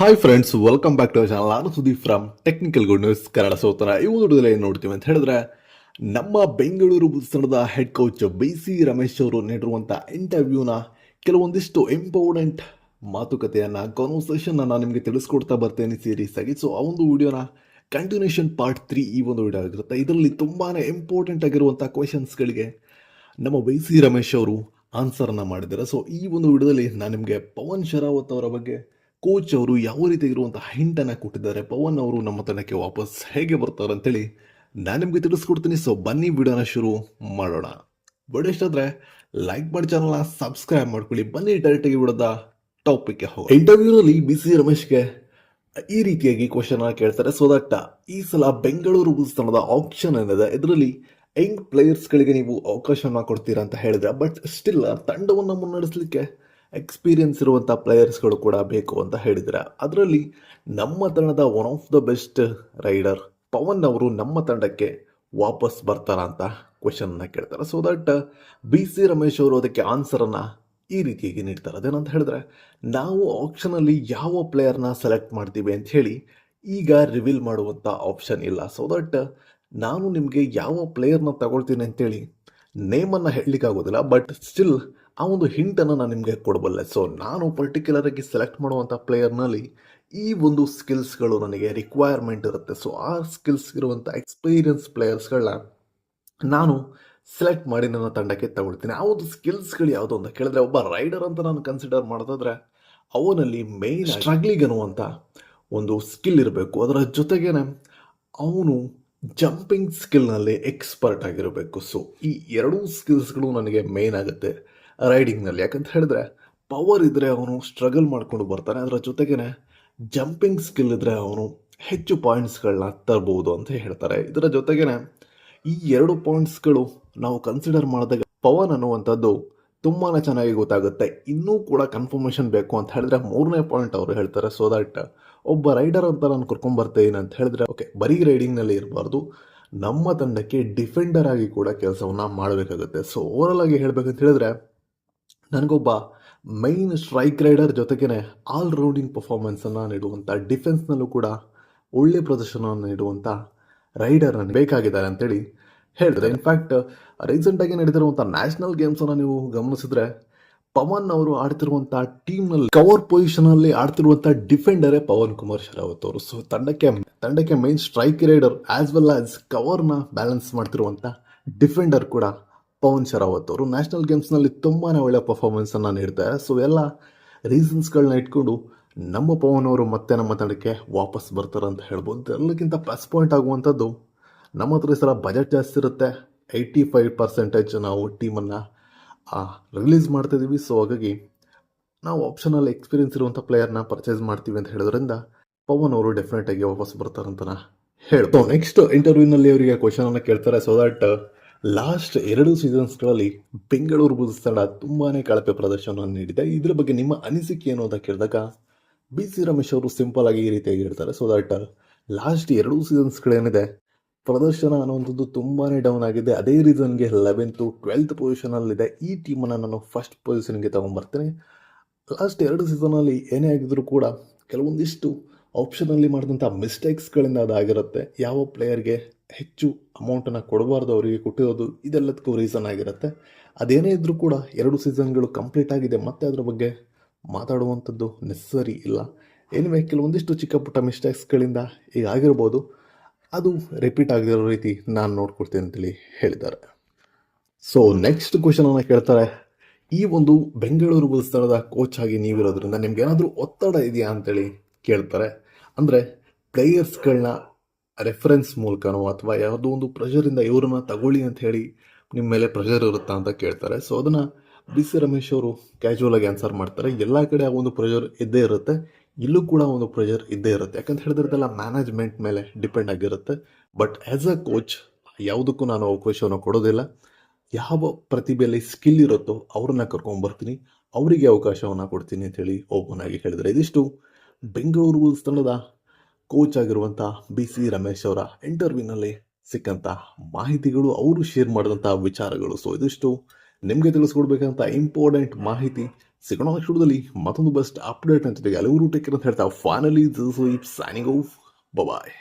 Hi friends welcome back to channel ನಾನು Sudeep from technical good news Kannada ಸೋತನ. ಈ ಒಂದು ವಿಡಿಯೋದಲ್ಲಿ ಏನು ನೋಡ್ತೀವಿ ಅಂತ ಹೇಳಿದ್ರೆ, ನಮ್ಮ Bengaluru bulls head coach B C Ramesh ಅವರು ನೀಡಿರುವಂಥ ಇಂಟರ್ವ್ಯೂನ ಕೆಲವೊಂದಿಷ್ಟು ಇಂಪಾರ್ಟೆಂಟ್ ಮಾತುಕತೆಯನ್ನು ನಾನು ನಿಮಗೆ ತಿಳಿಸ್ಕೊಡ್ತಾ ಬರ್ತೇನೆ ಸೀರೀಸ್ ಆಗಿ. ಸೊ ಆ ಒಂದು ವಿಡಿಯೋನ ಕಂಟಿನ್ಯೂಷನ್ ಪಾರ್ಟ್ ತ್ರೀ ಈ ಒಂದು ವಿಡಿಯೋ ಆಗಿರುತ್ತೆ. ಇದರಲ್ಲಿ ತುಂಬಾ ಇಂಪಾರ್ಟೆಂಟ್ ಆಗಿರುವಂಥ ಕ್ವೆಶನ್ಸ್ಗಳಿಗೆ ನಮ್ಮ ಬಿ ಸಿ ರಮೇಶ್ ಅವರು ಆನ್ಸರನ್ನು ಮಾಡಿದ್ದಾರೆ. ಸೊ ಈ ಒಂದು ವಿಡಿಯೋದಲ್ಲಿ ನಾನು ನಿಮಗೆ ಪವನ್ ಶರಾವತ್ ಅವರ ಬಗ್ಗೆ ಕೋಚ್ ಅವರು ಯಾವ ರೀತಿ ಇರುವಂಥ ಹಿಂಟನ್ನು ಕೊಟ್ಟಿದ್ದಾರೆ? ಪವನ್ ಅವರು ನಮ್ಮ ತಂಡಕ್ಕೆ ವಾಪಸ್ ಹೇಗೆ ಬರ್ತಾರೆ ಅಂತೇಳಿ ನಾನು ನಿಮಗೆ ತಿಳಿಸ್ಕೊಡ್ತೀನಿ. ಸೊ ಬನ್ನಿ ವಿಡಿಯೋನ ಶುರು ಮಾಡೋಣ. ವಿಡಿಯೋ ಇಷ್ಟಾದರೆ ಲೈಕ್ ಮಾಡಿ ಚಾನಲ್ನ ಸಬ್ಸ್ಕ್ರೈಬ್ ಮಾಡ್ಕೊಳ್ಳಿ. ಬನ್ನಿ ಡೈರೆಕ್ಟಾಗಿ ಬಿಡೋದ ಟಾಪಿಕ್ಗೆ ಹೋಗಿ ಇಂಟರ್ವ್ಯೂನಲ್ಲಿ ಬಿ ಸಿ ರಮೇಶ್ಗೆ ಈ ರೀತಿಯಾಗಿ ಕ್ವಶನ್ ಕೇಳ್ತಾರೆ. ಸೊ ದಟ್ ಈ ಸಲ ಬೆಂಗಳೂರು ಉತ್ಸವದ ಆಪ್ಷನ್ ಏನಿದೆ, ಇದರಲ್ಲಿ ಯಂಗ್ ಪ್ಲೇಯರ್ಸ್ಗಳಿಗೆ ನೀವು ಅವಕಾಶವನ್ನು ಕೊಡ್ತೀರಾ ಅಂತ ಹೇಳಿದ್ರೆ ಬಟ್ ಸ್ಟಿಲ್ ತಂಡವನ್ನು ಮುನ್ನಡೆಸಲಿಕ್ಕೆ ಎಕ್ಸ್ಪೀರಿಯನ್ಸ್ ಇರುವಂಥ ಪ್ಲೇಯರ್ಸ್ಗಳು ಕೂಡ ಬೇಕು ಅಂತ ಹೇಳಿದ್ರೆ. ಅದರಲ್ಲಿ ನಮ್ಮ ತಂಡದ one of the best raider Pavan ಅವರು ನಮ್ಮ ತಂಡಕ್ಕೆ ವಾಪಸ್ ಬರ್ತಾರ ಅಂತ ಕ್ವಶನ್ನ ಕೇಳ್ತಾರೆ. So that B C Ramesh ಅವರು ಅದಕ್ಕೆ ಆನ್ಸರನ್ನು ಈ ರೀತಿಯಾಗಿ ನೀಡ್ತಾರೆ. ಅದೇನಂತ ಹೇಳಿದ್ರೆ, ನಾವು ಆಪ್ಷನಲ್ಲಿ ಯಾವ ಪ್ಲೇಯರ್ನ ಸೆಲೆಕ್ಟ್ ಮಾಡ್ತೀವಿ ಅಂತ ಹೇಳಿ ಈಗ ರಿವೀಲ್ ಮಾಡುವಂಥ ಆಪ್ಷನ್ ಇಲ್ಲ. ಸೊ ದಟ್ ನಾನು ನಿಮಗೆ ಯಾವ ಪ್ಲೇಯರ್ನ ತಗೊಳ್ತೀನಿ ಅಂತೇಳಿ ನೇಮನ್ನು ಹೇಳಲಿಕ್ಕಾಗೋದಿಲ್ಲ. ಬಟ್ ಸ್ಟಿಲ್ ಆ ಒಂದು ಹಿಂಟನ್ನು ನಾನು ನಿಮಗೆ ಕೊಡಬಲ್ಲೆ. ಸೊ ನಾನು ಪರ್ಟಿಕ್ಯುಲರಾಗಿ ಸೆಲೆಕ್ಟ್ ಮಾಡುವಂಥ ಪ್ಲೇಯರ್ನಲ್ಲಿ ಈ ಒಂದು ಸ್ಕಿಲ್ಸ್ಗಳು ನನಗೆ ರಿಕ್ವೈರ್ಮೆಂಟ್ ಇರುತ್ತೆ. ಸೊ ಆ ಸ್ಕಿಲ್ಸ್ ಇರುವಂಥ ಎಕ್ಸ್ಪೀರಿಯನ್ಸ್ ಪ್ಲೇಯರ್ಸ್ಗಳನ್ನ ನಾನು ಸೆಲೆಕ್ಟ್ ಮಾಡಿ ನನ್ನ ತಂಡಕ್ಕೆ ತಗೊಳ್ತೀನಿ. ಆ ಒಂದು ಸ್ಕಿಲ್ಸ್ಗಳು ಯಾವುದು ಅಂತ ಕೇಳಿದ್ರೆ ಒಬ್ಬ ರೈಡರ್ ಅಂತ ನಾನು ಕನ್ಸಿಡರ್ ಮಾಡೋದಾದ್ರೆ ಅವನಲ್ಲಿ ಮೇನ್ ಸ್ಟ್ರಗ್ಲಿಂಗ್ ಅನ್ನುವಂಥ ಒಂದು ಸ್ಕಿಲ್ ಇರಬೇಕು. ಅದರ ಜೊತೆಗೇನೆ ಅವನು ಜಂಪಿಂಗ್ ಸ್ಕಿಲ್ನಲ್ಲಿ ಎಕ್ಸ್ಪರ್ಟ್ ಆಗಿರಬೇಕು. ಸೊ ಈ ಎರಡೂ ಸ್ಕಿಲ್ಸ್ಗಳು ನನಗೆ ಮೇಯ್ನ್ ಆಗುತ್ತೆ. ರೈಡಿಂಗ್ನಲ್ಲಿ ಯಾಕಂತ ಹೇಳಿದ್ರೆ ಪವರ್ ಇದ್ದರೆ ಅವನು ಸ್ಟ್ರಗಲ್ ಮಾಡ್ಕೊಂಡು ಬರ್ತಾನೆ. ಅದರ ಜೊತೆಗೇನೆ ಜಂಪಿಂಗ್ ಸ್ಕಿಲ್ ಇದ್ದರೆ ಅವನು ಹೆಚ್ಚು ಪಾಯಿಂಟ್ಸ್ಗಳನ್ನ ತರಬಹುದು ಅಂತ ಹೇಳ್ತಾರೆ. ಇದರ ಜೊತೆಗೇನೆ, ಈ ಎರಡು ಪಾಯಿಂಟ್ಸ್ಗಳು ನಾವು ಕನ್ಸಿಡರ್ ಮಾಡಿದಾಗ ಪವನ್ ಅನ್ನುವಂಥದ್ದು ತುಂಬಾ ಚೆನ್ನಾಗಿ ಗೊತ್ತಾಗುತ್ತೆ. ಇನ್ನೂ ಕೂಡ ಕನ್ಫರ್ಮೇಷನ್ ಬೇಕು ಅಂತ ಹೇಳಿದ್ರೆ ಮೂರನೇ ಪಾಯಿಂಟ್ ಅವರು ಹೇಳ್ತಾರೆ. ಸೊ ದಟ್ ಒಬ್ಬ ರೈಡರ್ ಅಂತ ನಾನು ಕರ್ಕೊಂಡ್ಬರ್ತೇನೆ ಅಂತ ಹೇಳಿದ್ರೆ ಓಕೆ ಬರೀ ರೈಡಿಂಗ್ನಲ್ಲಿ ಇರಬಾರ್ದು. ನಮ್ಮ ತಂಡಕ್ಕೆ ಡಿಫೆಂಡರ್ ಆಗಿ ಕೂಡ ಕೆಲಸವನ್ನು ಮಾಡಬೇಕಾಗುತ್ತೆ. ಸೊ ಓವರಲ್ ಆಗಿ ಹೇಳ್ಬೇಕಂತ ಹೇಳಿದ್ರೆ ನನಗೊಬ್ಬ ಮೈನ್ ಸ್ಟ್ರೈಕ್ ರೈಡರ್ ಜೊತೆಗೇ ಆಲ್ರೌಂಡಿಂಗ್ ಪರ್ಫಾರ್ಮೆನ್ಸನ್ನು ನೀಡುವಂಥ ಡಿಫೆನ್ಸ್ನಲ್ಲೂ ಕೂಡ ಒಳ್ಳೆಯ ಪ್ರದರ್ಶನವನ್ನು ನೀಡುವಂಥ ರೈಡರ್ ನನಗೆ ಬೇಕಾಗಿದ್ದಾರೆ ಅಂತೇಳಿ ಹೇಳಿದ್ರೆ ಇನ್ಫ್ಯಾಕ್ಟ್ ರೀಸೆಂಟಾಗಿ ನಡೆದಿರುವಂಥ ನ್ಯಾಷನಲ್ ಗೇಮ್ಸನ್ನು ನೀವು ಗಮನಿಸಿದ್ರೆ, ಪವನ್ ಅವರು ಆಡ್ತಿರುವಂಥ ಟೀಮ್ನಲ್ಲಿ ಕವರ್ ಪೊಸಿಷನಲ್ಲಿ ಆಡ್ತಿರುವಂಥ ಡಿಫೆಂಡರೇ ಪವನ್ ಕುಮಾರ್ ಶರಾವತ್ ಅವರು. ಸೊ ತಂಡಕ್ಕೆ ತಂಡಕ್ಕೆ main strike raider as well as ಕವರ್ನ balance ಮಾಡ್ತಿರುವಂಥ ಡಿಫೆಂಡರ್ ಕೂಡ ಪವನ್ ಶರಾವತ್ ಅವರು ನ್ಯಾಷನಲ್ ಗೇಮ್ಸ್ನಲ್ಲಿ ತುಂಬಾ ಒಳ್ಳೆಯ ಪರ್ಫಾರ್ಮೆನ್ಸನ್ನು ನೀಡ್ತಾರೆ ಸೊ ಎಲ್ಲ ರೀಸನ್ಸ್ಗಳನ್ನ ಇಟ್ಕೊಂಡು ನಮ್ಮ ಪವನ್ ಅವರು ಮತ್ತೆ ನಮ್ಮ ತಂಡಕ್ಕೆ ವಾಪಸ್ ಬರ್ತಾರೆ ಅಂತ ಹೇಳ್ಬೋದು. ಎಲ್ಲಕ್ಕಿಂತ ಪ್ಲಸ್ ಪಾಯಿಂಟ್ ಆಗುವಂಥದ್ದು ನಮ್ಮ ಹತ್ರ ಈ ಸಲ ಬಜೆಟ್ ಜಾಸ್ತಿ ಇರುತ್ತೆ. ಏಯ್ಟಿ ಫೈವ್ ಪರ್ಸೆಂಟೇಜ್ ನಾವು ಟೀಮನ್ನು ರಿಲೀಸ್ ಮಾಡ್ತಿದ್ದೀವಿ ಸೊ ಹಾಗಾಗಿ ನಾವು ಆಪ್ಷನಲ್ಲಿ ಎಕ್ಸ್ಪೀರಿಯನ್ಸ್ ಇರುವಂಥ ಪ್ಲೇಯರ್ನ ಪರ್ಚೇಸ್ ಮಾಡ್ತೀವಿ ಅಂತ ಹೇಳೋದ್ರಿಂದ ಪವನ್ ಅವರು ಡೆಫಿನೆಟ್ ಆಗಿ ವಾಪಸ್ ಬರ್ತಾರಂತ ಹೇಳ್ಬೋದು ನೆಕ್ಸ್ಟ್ ಇಂಟರ್ವ್ಯೂನಲ್ಲಿ ಅವರಿಗೆ ಕ್ವಶನನ್ನು ಕೇಳ್ತಾರೆ. ಸೊ ದಟ್ ಲಾಸ್ಟ್ ಎರಡು ಸೀಸನ್ಸ್ಗಳಲ್ಲಿ ಬೆಂಗಳೂರು ಬುಲ್ಸ್ ತಂಡ ತುಂಬಾ ಕಳಪೆ ಪ್ರದರ್ಶನವನ್ನು ನೀಡಿದೆ. ಇದರ ಬಗ್ಗೆ ನಿಮ್ಮ ಅನಿಸಿಕೆ ಏನು ಅಂತ ಕೇಳಿದಾಗ ಬಿ ಸಿ ರಮೇಶ್ ಅವರು ಸಿಂಪಲ್ ಆಗಿ ಈ ರೀತಿಯಾಗಿ ಹೇಳ್ತಾರೆ. ಸೊ ದಟ್ ಲಾಸ್ಟ್ ಎರಡು ಸೀಸನ್ಸ್ಗಳೇನಿದೆ, ಪ್ರದರ್ಶನ ಅನ್ನುವಂಥದ್ದು ತುಂಬಾ ಡೌನ್ ಆಗಿದೆ. ಅದೇ ರೀಸನ್ಗೆ ಲೆವೆಂತು ಟ್ವೆಲ್ತ್ ಪೊಸಿಷನಲ್ಲಿದೆ ಈ ಟೀಮನ್ನು ನಾನು ಫಸ್ಟ್ ಪೊಸಿಷನ್ಗೆ ತೊಗೊಂಬರ್ತೀನಿ. ಲಾಸ್ಟ್ ಎರಡು ಸೀಸನಲ್ಲಿ ಏನೇ ಆಗಿದ್ರೂ ಕೂಡ ಕೆಲವೊಂದಿಷ್ಟು ಆಪ್ಷನಲ್ಲಿ ಮಾಡಿದಂಥ ಮಿಸ್ಟೇಕ್ಸ್ಗಳಿಂದ ಅದಾಗಿರುತ್ತೆ. ಯಾವ ಪ್ಲೇಯರ್ಗೆ ಹೆಚ್ಚು ಅಮೌಂಟನ್ನು ಕೊಡಬಾರ್ದು ಅವರಿಗೆ ಕೊಟ್ಟಿರೋದು ಇದೆಲ್ಲದಕ್ಕೂ ರೀಸನ್ ಆಗಿರುತ್ತೆ. ಅದೇನೇ ಇದ್ದರೂ ಕೂಡ ಎರಡು ಸೀಸನ್ಗಳು ಕಂಪ್ಲೀಟ್ ಆಗಿದೆ, ಮತ್ತೆ ಅದರ ಬಗ್ಗೆ ಮಾತಾಡುವಂಥದ್ದು ನೆಸಸರಿ ಇಲ್ಲ. ಏನಿವೆ ಕೆಲವೊಂದಿಷ್ಟು ಚಿಕ್ಕ ಪುಟ್ಟ ಮಿಸ್ಟೇಕ್ಸ್ಗಳಿಂದ ಈಗ ಆಗಿರ್ಬೋದು. ಅದು ರಿಪೀಟ್ ಆಗದಿರೋ ರೀತಿ ನಾನು ನೋಡ್ಕೊಡ್ತೀನಿ ಅಂತೇಳಿ ಹೇಳಿದ್ದಾರೆ. ಸೊ ನೆಕ್ಸ್ಟ್ ಕ್ವಶನನ್ನು ಕೇಳ್ತಾರೆ. ಈ ಒಂದು ಬೆಂಗಳೂರು ಬುಲ್ಸ್ ತಂಡದ ಕೋಚ್ ಆಗಿ ನೀವಿರೋದ್ರಿಂದ ನಿಮ್ಗೆ ಏನಾದರೂ ಒತ್ತಡ ಇದೆಯಾ ಅಂತೇಳಿ ಕೇಳ್ತಾರೆ. ಅಂದರೆ ಪ್ಲೇಯರ್ಸ್ಗಳನ್ನ ರೆಫರೆನ್ಸ್ ಮೂಲಕನೋ ಅಥವಾ ಯಾವುದೋ ಒಂದು ಪ್ರೆಷರಿಂದ ಇವ್ರನ್ನ ತಗೊಳ್ಳಿ ಅಂತ ಹೇಳಿ ನಿಮ್ಮ ಮೇಲೆ ಪ್ರೆಷರ್ ಇರುತ್ತಾ ಅಂತ ಕೇಳ್ತಾರೆ. ಸೊ ಅದನ್ನು ಬಿ ಸಿ ರಮೇಶ್ ಅವರು ಕ್ಯಾಶುವಲ್ ಆಗಿ ಆನ್ಸರ್ ಮಾಡ್ತಾರೆ. ಎಲ್ಲ ಕಡೆ ಆ ಒಂದು ಪ್ರೆಷರ್ ಇದ್ದೇ ಇರುತ್ತೆ. ಇಲ್ಲೂ ಕೂಡ ಒಂದು ಪ್ರೆಷರ್ ಇದ್ದೇ ಇರುತ್ತೆ. ಯಾಕಂತ ಹೇಳಿದ್ರದೆಲ್ಲ ಮ್ಯಾನೇಜ್ಮೆಂಟ್ ಮೇಲೆ ಡಿಪೆಂಡ್ ಆಗಿರುತ್ತೆ. ಬಟ್ ಆ್ಯಸ್ ಅ ಕೋಚ್ ಯಾವುದಕ್ಕೂ ನಾನು ಅವಕಾಶವನ್ನು ಕೊಡೋದಿಲ್ಲ. ಯಾವ ಪ್ರತಿಭೆಯಲ್ಲಿ ಸ್ಕಿಲ್ ಇರುತ್ತೋ ಅವ್ರನ್ನ ಕರ್ಕೊಂಡ್ಬರ್ತೀನಿ ಅವರಿಗೆ ಅವಕಾಶವನ್ನು ಕೊಡ್ತೀನಿ ಅಂತೇಳಿ ಓಪನ್ ಆಗಿ ಹೇಳಿದರೆ ಇದಿಷ್ಟು ಬೆಂಗಳೂರು ಸ್ಥಳದ ಕೋಚ್ ಆಗಿರುವಂಥ ಬಿ ಸಿ ರಮೇಶ್ ಅವರ ಇಂಟರ್ವ್ಯೂನಲ್ಲಿ ಸಿಕ್ಕಂಥ ಮಾಹಿತಿಗಳು, ಅವರು ಶೇರ್ ಮಾಡಿದಂಥ ವಿಚಾರಗಳು. ಸೊ ಇದಿಷ್ಟು ನಿಮಗೆ ತಿಳಿಸ್ಕೊಡ್ಬೇಕಂತ ಇಂಪಾರ್ಟೆಂಟ್ ಮಾಹಿತಿ ಸಿಗೋಣ ಶುರುದಲ್ಲಿ ಮತ್ತೊಂದು ಬೆಸ್ಟ್ ಅಪ್ಡೇಟ್ ಅಂತ ಹಲವರು ಟೇಕರ್ ಅಂತ ಹೇಳ್ತಾ ಫೈನಲಿ ಸೈನಿಂಗ್ ಆಫ್ ಬಾಯ್